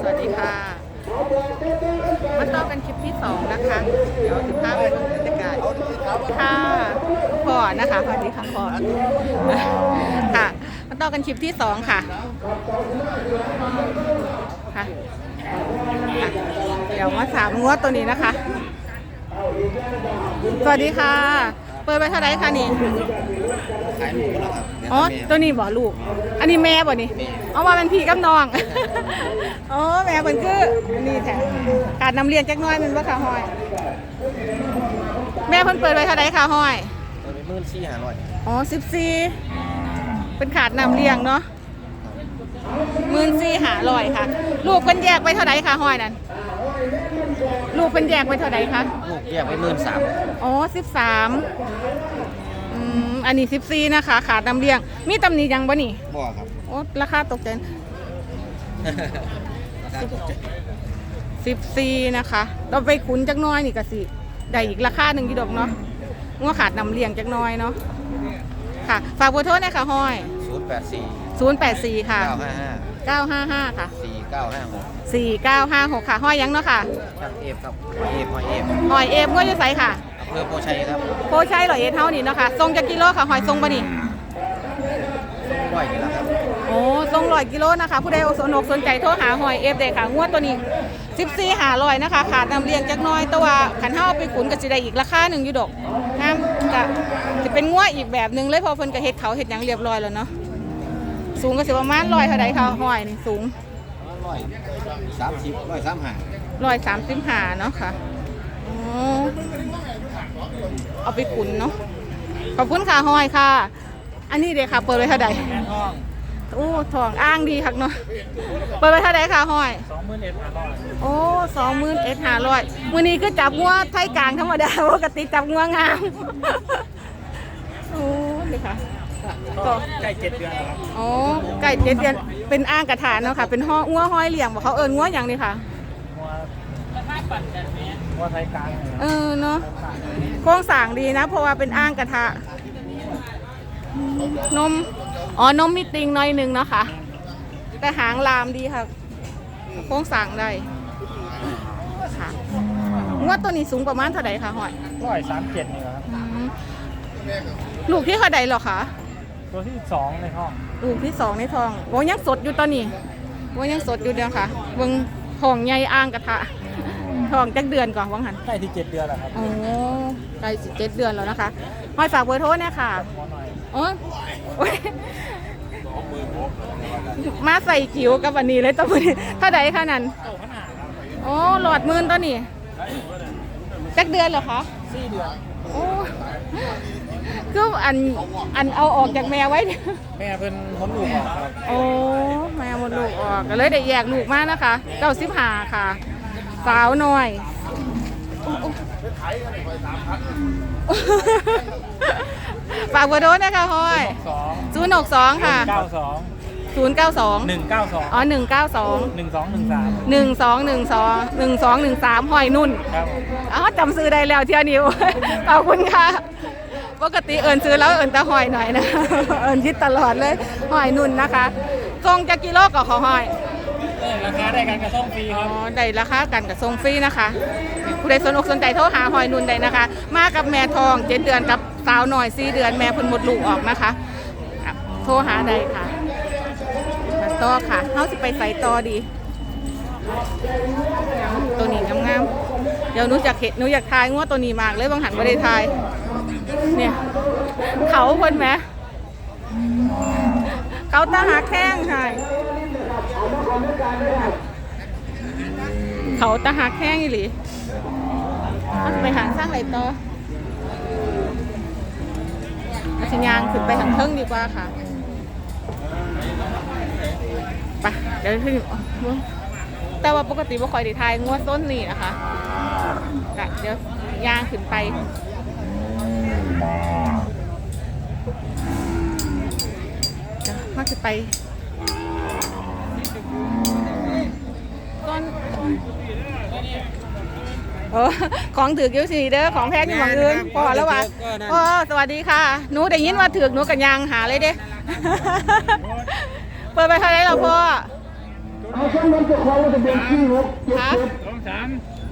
สวัสดีค่ะ มาต่อกันคลิปที่สองนะคะ เดี๋ยวถึงภาพไปดูบรรยากาศค่ะพอนะคะสวัสดีค่ะพอค่ะ มาต่อกันคลิปที่สองค่ะค่ะค่ะเดี๋ยวมาถามงวดตัวนี้นะคะ สวัสดีค่ะ เปิดไปเท่าไหรคะนี่ ขายหมูแล้วครับอ๋อตัวนี้บ่ลูก อันนี้แม่บ่นี่เอามาเป็นพี่กับน้อง อ๋อ แม่เพิ่นคืออันนี้แท้การนำเรียนจักหน้อยแมันบ่ค่ะห้อย แม่เพิ่นเปิดไว้เท่าใดค่ะห้อย ตัวเป็นหมื่นสี่ห้าร้อยอ๋อ14เป็นขาดนำเลี้ยงเนาะมื่นสี่หาลอยค่ะ ลูกเพิ่นแยกไว้เท่าใดค่ะห้อยนั่น ลูกเพิ่นแยกไว้เท่าใดคะ ลูกแยกไปหมื่นสามอ๋อสิบสามอืมอันนี้สิบสี่นะคะ ขาดนำเลี้ยง มีตำหนิยังบ่นี่บ่ครับ โอ้ราคาตกใจราคาตกใจสิบสี่นะคะเราไปขุนจักหน้อยนี่ก็สิได้อีกราคาหนึ่งกี่ดอกเนาะงัวขาดนำเลี้ยงจักหน้อยเนาะค่ะ ฝากเบอร์โทรหนะคะห้อยศูนย์แปดสี่084 ค่ะเก้าห้าห้า955 ค่ะสี่เก้าห้าหก 4956 ค่ะ ห้อยยังเนาะค่ะช่างเอฟครับหอยเอฟหอยเอฟหอยเอฟงัวจะใสค่ะอำเภอโพชัยครับโพชัยร้อยเอ็ดเท่านี่เนาะค่ะทรงจักกิโลค่ะหอยทรงปะนี่ร้อยนี่แหละครับโอ้ทรงร้อยกิโลนะคะ ผู้ใดสนอกสนใจโทรหาหอยเอฟได้ค่ะงวดตัวนี้14หาร้อยนะคะ ขาดนำเลี้ยงจักหน้อย แต่ว่าขันเฮาเอาไปขุนก็สิได้อีกราคาหนึ่งอยู่ดอกงามก็จะเป็นงัวอีกแบบหนึงเลยเพอเพิ่นก็เฮ็ดเขาเฮ็ดหยังเรียบร้อยแล้วเนาะสูงก็สิประมาณร้อยเท่าใดค่ะหอยนี่สูง ร้อยสามสิบร้อยสามห้าร้อยสามสิบห้าเนาะค่ะอ๋อเอาไปขุนเนาะขอบคุณค่ะหอยค่ะ อันนี้เด็กค่ะ เปิดไว้เท่าใดห้องโอ้ทองอ้างดีคักเนาะเปิดไว้เท่าใดค่ะหอยสองหมื่นเอ็ดพันร้อยโอ้สองหมื่นเอ็ดห้าร้อยมือนี้ก็จับงัวไทยกลางธรรมดาปกติจับงัวงามโอ้ดีค่ะก็ใกล้เจ็ดเดือนแล้วครับโอ้ไก่เจ็ดเดือนเป็นอ้างกระถานเนาะค่ะ เป็นห้องัวห้อยเหลี่ยงบอกเขาเอิญงัวอย่างนี้ค่ะ งัวงัวไทยกลางเนี่ยเออเนาะโครงสร้างดีนะ เพราะว่าเป็นอ้างกระทะ นม อ๋อนมมีติงหน้อยหนึ่งเนาะค่ะ แต่หางลามดีค่ะ โครงสร้างได้ค่ะงวดตัวนี้สูงประมาณเท่าไหร่คะหอยร้อยสามเจ็ดนี่แหละครับอืม ลูกที่เท่าใดหรอคะตัวที่สองในห้องลูกที่สองในท้องโอ้ยังสดอยู่ตอนนี้โอ้ยังสดอยู่เดียวค่ะเบิ่งทองใหญ่อ้างกระทะทองจักเดือนก่อนวังหันใกล้ที่เจ็ดเดือนแล้วครับโอ้ใกล้สิบเจ็ดเดือนแล้วนะคะหอยฝากเบอร์โทรเนี่ยค่ะหมอหน่อยโอ้ยโอ้ยมาใส่จิ๋วกับอันนี้เลยตัวนี้เท่าใดคะนั่นโตขนาดครับโอ้หลอดหมื่นตัวนี้จักเดือนเหรอคะสี่เดือนโอ้ คืออันอันเอาออกจากแม่ไว้เนี่ยแม่เป็นมดลูกออกครับโอ้แม่หมดลูกออกก็เลยได้แยกลูกมานะคะเก้าสิบห้าค่ะ สาวหน่อย ฝากเบอร์โทรนะคะห้อยสองศูนย์หกสองค่ะเก้าสองศูนย์เก้าสองหนึ่งเก้าสองอ๋อหนึ่งเก้าสองหนึ่งสองหนึ่งสามหนึ่งสองหนึ่งสองหนึ่งสองหนึ่งสามหอยนุ่น ครับอ๋อจำซื้อได้แล้วเที่ยวนิว ขอบคุณค่ะ ปกติเอิญซื้อแล้วเอิญตาหอยหน่อยนะ เอิญคิดตลอดเลยหอยนุ่นนะคะทรงจะกิโลกับขอหอยราคาได้กันกระส่งฟรีคอ๋รัอบได้ราคากันกับทรงฟรีนะคะผู้ใดสนอกสนใจโทรหาหอยนุ่นได้นะคะ มากับแม่ทองเจ็ดเดือนกับสาวหน่อยสี่เดือนแม่เพิ่นหมดลูกออกนะคะครับโทรหาได้ค่ะมาต่อค่ะเขาสิไปใส่ต่อดี ตัวนี้งามๆเดี๋ยวหนูอยากเห็นหนูอยากทายงวดตัวนี้มากเลยบางหันไม่ได้ทาย เนี่ย เขาเพิ่นไหมเขาตาหักแข้งใช่เขาตาหักแข้งอีหลีไปหางสร้างอะไรต่อเอาชิยางขึ้นไปทางเทิงดีกว่าค่ะไปเดี๋ยวขึ้นแต่ว่าปกติบ่คอยได้ทายงวดต้นนี่นะคะ เดี๋ยวยางขึ้นไป จะมาจะไปก้อนโอ้ของถือกอยูสีเด้อของแพงอยู่หมองอื่นพอแล้ววะโอ้สวัสดีค่ะหนูได้ยินว่าถือกหนูกันยังหาเลยเด้ เปิดไปเท่าไหรเราพ่อเอาช่างมันจะคล้องมันจะเป็นที่หกเจ็ดคะเจ็ดสองสาม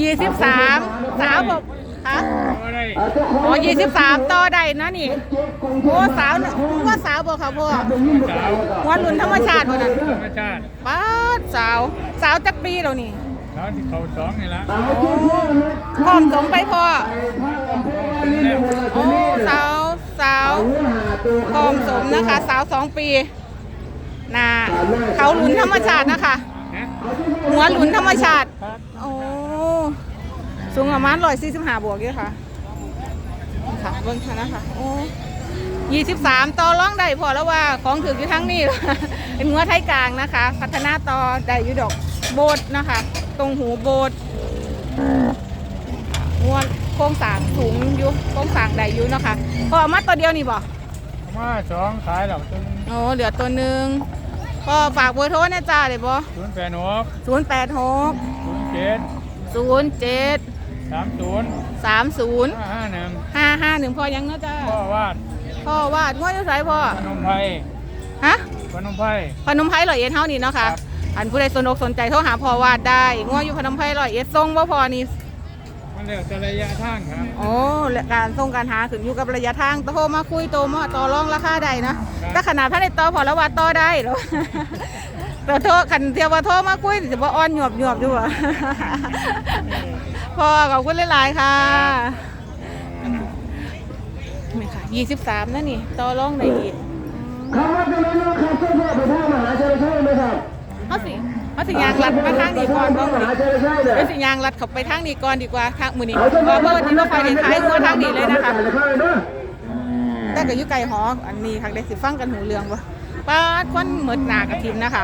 ยี่สิบสามสาวบอก คะก็ได้อาจจะคล้องอ๋อยี่สิบสามต่อได้นะนี่เจ็ดกรุงเทโอ้พสาวน่ะว่าสาวบอกค่ะพ่อเป็นยิ่งกว่าหัวหลุนธรรมชาติบ่นั่นธรรมชาติป้าดสาวสาวจักปีแล้วนี่เขาที่เขาสองนี่ละเอาเจ้าพ่อนะพร้อมสมไปพ่อไปทางอำเภอวารินเนี่ยเวลาโอ้ที่นี่สาวสาวเอาเนื้อหาตัวพร้อมสมนะคะ สาวสองปีน่ะเขาหลุนธรรมชาตินะคะนะหัวหลุนธรรมชาติครับโอ้ สูงประมาณร้อยสี่สิบห้าบวกอยู่ค่ะค่ะเบิ้งค่ะนะคะโอ้ยี่สิบสามต่อร้องได้พอแล้วว่าของถืออยู่ทั้งนี้เป็นงัวไทยกลางนะคะ พัฒนาต่อได้อยู่ดอกโบดนะคะ ตรงหูโบดงัวโค้งสร้างสูงอยู่โค้งสร้างได้อยู่เนาะคะพอเอามาตัวเดียวนี่บ่เอามาสองขายหรอกจนโอ้เหลือตัวหนึ่งก็ฝากเบอร์โทรนะจ้าเดี๋ยวบ่ศูนย์แปดหกศูนย์แปดหกศูนย์เจ็ดศูนย์เจ็ด สามศูนย์สามศูนย์ห้าห้าหนึ่งห้าห้าหนึ่งพอยังเนาะจ้าพ่อวาดพ่อวาดงวดอยู่ไสพ่อพนมไพรฮะพนมไพรพนมไพรร้อยเอ็ดเท่านี้เนาะค่ะครับอันผู้ใดสนอกสนใจโทรหาพ่อวาดได้งวดอยู่พนมไพรร้อยเอ็ดส่งบ่พอนี่มันเรียกแต่ระยะทางครับโอ้และการส่งการหาขึ้นอยู่กับระยะทางโทรมาคุยโตมาต่อรองราคาได้นะแต่ขนาดท่านได้ต่อพอแล้วว่าต่อได้เหรอแต่โทรขันเทียวว่าโทรมาคุยสิบ่อ่อนหยวบหยวบอยู่วะ พ่อขอบคุณหลาย ๆ ค่ะนี่ค่ะยี่สิบสามนั่นนี่ต่อรองได้อีกคำว่าจะนั้นนะครับเจ้าพ่อไปทางมหาชัยใช่ไหมครับเขาสิเขาสิยางรัดมาทางนี้ก่อนบ้างมมื้อหานี้ชัยใช่เลยเดี๋ยวสิยางรัดเขาไปทางนี้ก่อนดีกว่าทางมือนี้เพราะว่าวันนี้เราไปในท้ายงัวทางนี้เลยนะคะแต่ก็อยู่ไกลหออันนี้ค่ะได้สิฟังกันหูเรื่องบ่ป้าดคนเหมิดหนากระทิมนะคะ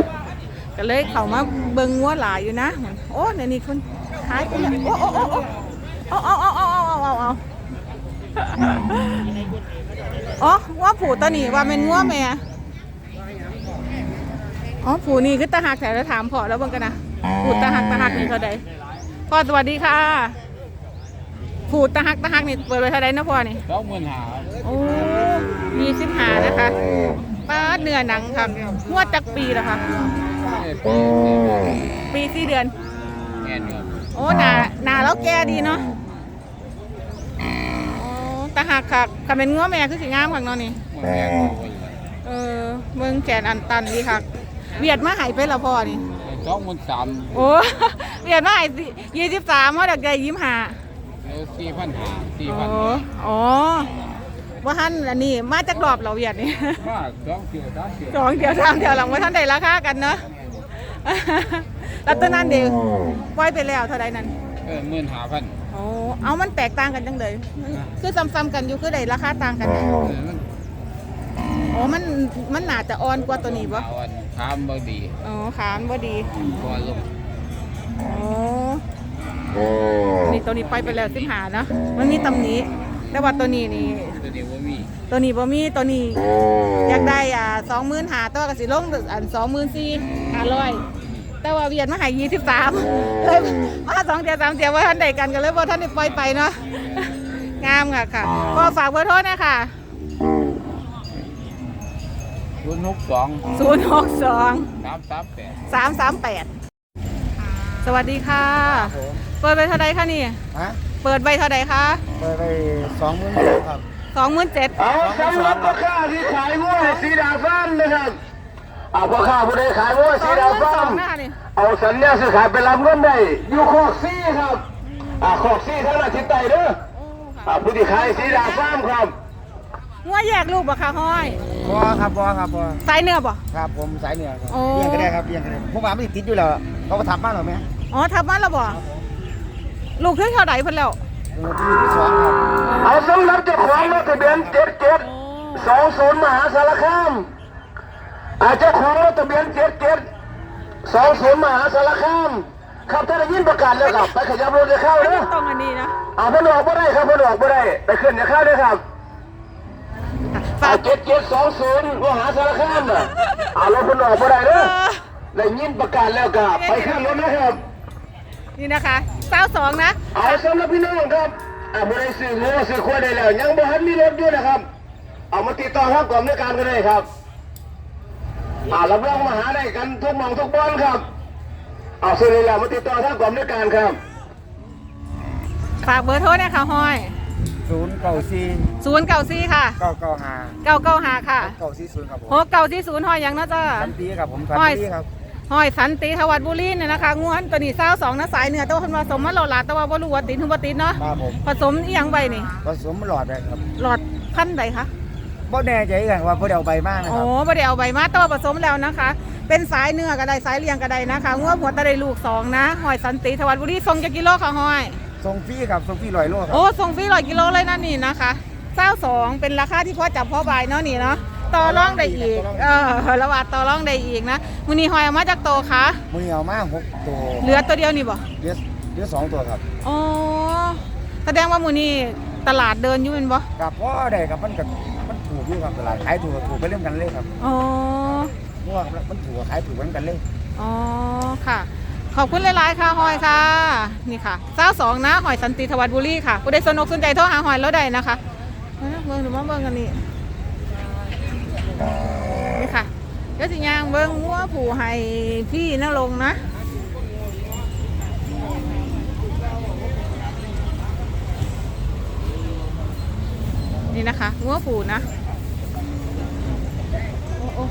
ก็เลยเข้ามาเบิ่งงัวหลายอยู่นะ โอ้ในนี้คน หายไปแล้วโอ้โอ้โอ้โอ้เอาเอาเอาเอาเอาเอาเอาอ๋อว่าผูตัวนี้ว่าเป็นงัวแม่อ๋อผูนี่คือตาหักแต่แล้วถามพอแล้วเบิ่งกันนะผูตาหักตาหักนี่เท่าใดพ่อสวัสดีค่ะผูตาหักตาหักนี่เปิดไว้เท่าใดนะพ่อนี่สองหมื่นหาโอ้ยี่สิบหานะคะป้าเนื้อหนังค่ะงวดจากปีละค่ะปีสี่เดือนแง่เนื้อ โอ้หนาหนาแล้วแก่ดีเนาะโอ้ตาหักค่ะค่ะเป็นงัวแม่คือสีงามข้างเนอนนี่มันแง่เออเมืองแขนอันตันดีค่ะ เวียดมาใหายไปละพ่อนี่ สองหมื่นสามโอ้ เวียดมาใหายยี่สิบสามเพราะดักใจยิ้มหาแล้วสี่พันห้าสี่โอ้พันอ๋อว่าท่านอันนี้มาจากรอบเราเวียดนี่ มาสองเกี่ยวสามเกี่ยว สองเดี๋ยวสามเดี๋ยวหลังว่าท่านได้ราคากันเนาะ แล้วตัวนั้นเดียวปล่อยไปแล้วเท่าใดนั้นเออหมื่นห้าพันโอ้เอามันแตกต่างกันจังเลยมันคือซ้ำๆกันอยู่คือได้ราคาต่างกันนะเออมันโอ้มันมันหนาจะอ่อนกว่าตัวนี้ปะเอาอันทามบ่ดีอ๋อขามบ่ดีพอลงโอ้นี่ตัวนี้ปล่อยไปแล้วสิบหาเนาะมันมีตำหนี้แต่ว่าตัวนี้นี่ ตัวนี้ว่ามีตัวนี้บ่มีตัวนี้อยากได้อ่าสองหมื่นหาตัวก็สิลงอันสองหมื่นสี่ห้าร้อย แต่ว่าเวียนมาใหายยี่สิบสามเลยมาสองเดียวสามเดียวว่าท่านใดกันกันเลยว่าท่านได้ปล่อยไปเนาะงามค่ะค่ะก็ฝากเบอร์โทษนะค่ะศูนย์หกสองศูนย์หกสองสามสามแปดสามสามแปดสวัสดีค่ะ เปิดใบเท่าใดคะนี่ฮะเปิดใบเท่าใดคะไปไปสองหมื่นครับสองหมื่นเจ็ดเอาสำหรับพ่อค้าที่ขายงัวสีดาฟ้ามนะครับเอาพ่อค้าผู้ใดขายงัวสอสีงหดา สัญญาซื้อขายไปรับเงินได้อยู่โคกซี่ครับอ่าโคกซี่ทั้งอาทิตย์ใต้เด้อโอ้อ่าค่ะผู้ที่ขายสีดาฟ้ามครับงัวแยกลูกบ่คะห้อยบอครับบอครับบอสายเนื้อบ่ ครับผมสายเหนือครับโอ้ เลี้ยงก็ได้ครับเลี้ยงก็ได้พวกว่าไม่ติดอยู่แล้วเขาก็ทำบ้านหรอไหมอ๋อทับมันแล้วบ่ลูกเท่าเท่าใดเพิ่นแล้วเออที่ที่สองครับเอาสำหรับเจ้าของรถทะเบียนเจ็ดเจ็ดโอ้สองศูนย์มหาสารคามอาเจ้าของรถทะเบียนเจ็ดเจ็ด สองศูนย์มหาสารคามครับถ้าได้ยินประกาศแล้วครับไปขยับรถจะเข้าไม่เด้ได้อตรงอันนี้นะเอาเพิ่นออกบ่ได้ครับเพิ่นออกบ่ได้ไปขึ้นจะเข้าเด้อครับฝาฝากกเจ็ดเจ็ดสองศูนย์มหาสารคามน่ะเอารถเพิ่นออกบ่ได้เอเด้ออได้ยินประกาศแล้วก็ไปขึ้นรถนะครับ นี่นะคะสาวสองนะ เอาสำหรับพี่น้องครับอ่าบ่ได้ซื้องัวซื้อควายได้แล้ว ยังบ่ทันมีรถอยู่นะครับ เอามาติดต่อทางกรมในวยการก็ได้ครับ อ่ารับรองมาหาได้กันทุกหมองทุกบอนครับเอาซื้อเลยแล้วมาติดต่อทางกรมในวยการครับฝากเบอร์โทรหนะคะห้อยศูนย์เก้าสี่ศูนย์เก้าสี่ค่ะเก้าเก้าห้าเก้าเก้าหาค่ะเก้าสี่ศูนย์ครับผมหกเก้าสี่ศูนย์ห้อยหยังนะจ้าทันทีครับผมทันห้อยทีครับห้อยสันติทวัดบุรีเนี่ยนะคะง้วนตัวนี้เศร้าสองนะสายเหนือแตัวาคนผสมมาหลอดหลาแต่ว่าบ่รู้ว่าติดถึงบ่ติดเนาะครับผมผสมอีหยังใบนี่ผสมหลอดเลยครับหลอดพันใดคะ บ่แน่ใจกันว่าเพื่อเอาใบมากนะโอ้ครับ บ่ได้เอาใบมาแต่ว่าผสมแล้วนะคะ เป็นสายเนื้อก็ได้สายเลี้ยงก็ได้นะคะง้วหัวตะได้ลูกสองนะห้อยสันติทวัดบุรีส่งจะกิโลค่ะห้อยส่งฟรีครับส่งฟรีร้อยโลครับ โอ้ส่งฟรีร้อยกิโลเลยนะนี่นะคะเศร้าสองเป็นราคาที่พ่อจับพ่อบายเนาะนี่เนาะต่อรองได้อีก เออระหว่างต่อรองได้อีกนะมือนี้หอยเอามาจากโตคะมือเอามาหกตัวเหลือตัวเดียวนี่บ่เดือดเดือดสองตัวครับอ๋อแสดงว่ามือนี้ตลาดเดินอยู่เป็นบ่กับพ่อได้ครับมันกับมัน ถูกอยู่ครับตลาดขายถูกถูกไปเรื่อยกันเลยครับอ๋อเพราะว่ามันถูกขายถูกเหมือนกันเลยอ๋อค่ะ ขอบคุณหลาย ๆ ค่ะหอยค่ะ นี่ค่ะเจ้าสองนะหอยสันติทวัดบุรีค่ะผู้ใดสนอกสนใจโทรหาหอยแล้วใดนะคะเอานะเบิ่งหรือว่าเบิ่งกันนี่นี่ค่ะเดี๋ยวสิยางเบิ่งงัวผูให้พี่นลงค์นะ นี่นะคะงัวผูนะโอ้โอ้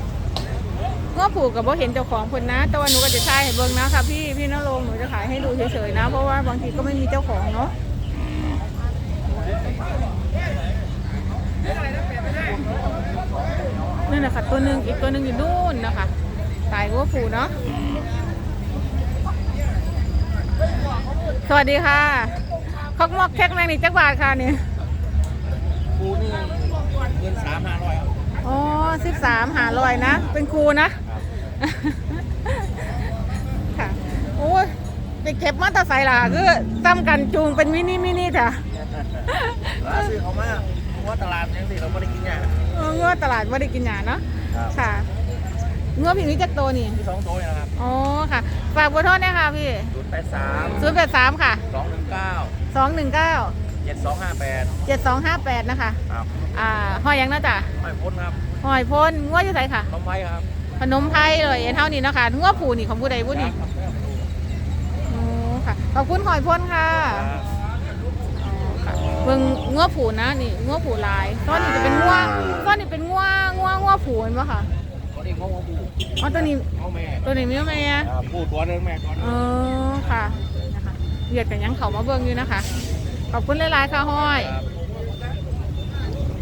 งัวผูกับบ่เห็นเจ้าของคนนะ แต่ว่าหนูก็จะถ่ายให้เบิ่งนะคะพี่พี่นรงค์หนูจะขายให้ดูเฉยๆนะ เพราะว่าบางทีก็ไม่มีเจ้าของเนาะนั่นนะคะตัวหนึ่งอีกตัวหนึ่งอยู่นู่นนะคะสายงัวผูเนาะสวัสดีค่ะคอกมอกแคกแมงนี่จักบาทค่ะนี่กูนี่เงินสามห้าร้อยครับอ๋อสิบสามหาลอยนะ เป็นครูนะ ค่ะ โอ้ยไปเก็บมาแตาใส่ล่ะคือตั้มกันจูงเป็นมินิมินิจ้ะแล้วซื้อเขามาเพราะว่าตลาดยังสิเราไม่ได้กินเนี่ยเออเงือตลาดว่าได้กินหยาเนาะค่ะเงือผิวนี้จักโตวนี่มีสองโต๊ะนะครับอ๋อค่ะ ฝากเบอร์โทษนะคะพี่ศูนย์แปดสามศูนย์แปดสามค่ะสองหนึ่งเก้าสองหนึ่งเก้าเจ็ดสองห้าแปดเจ็ดสองห้าแปดนะคะครับอ่าหอยหยังนะจ๊ะไม่พ้นครับหอยพ่นงวอยู่ไหนค่ะน้ำไม้ครับ ขนมไทยเลยเอ็นเท่านี้เนาะคะงวผูนี่ของผู้ใดผู้นี่โอ้ค่ะ ขอบคุณหอยพ่นค่ะอ๋อค่ะเบิ่งงัวผูนะนี่งัวผูลายต้นนี้จะเป็นงัวต้นนี้เป็นงัวงัวงัวผูเห็นปะค่ะตัวนี้เขาผู้อ๋อตัวนี้เขาแม่ตัวนี้มีไหมอะผู้ตัวหนึงแม่ตัวหนึเองอค่ะนะคะเรียกกันยังเขามาเบิ่งอยู่นะคะ ขอบคุณหลายๆค่ะห้อยครับ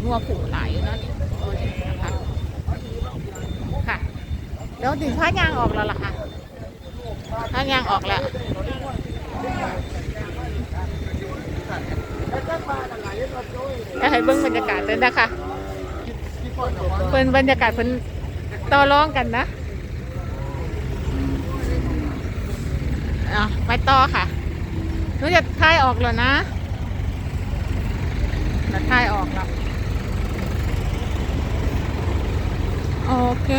งัวผูหลายอยู่เนาะนี่ตัวนี้นะคะค่ะ เดี๋ยวถึงผ้ายางออกแล้วล่ะค่ะผ้ายางออกแล้วจะให้เบิ่งบรรยากาศเลยนะคะเป็นบรรยากาศเป็นต่อร้องกันนะอะไปต่อค่ะหนูจะทายออกแล้วนะจะทายออกแล้วโอเค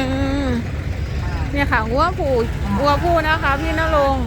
เนี่ยค่ะวัวผูวัวผู้นะคะ พี่นรงค์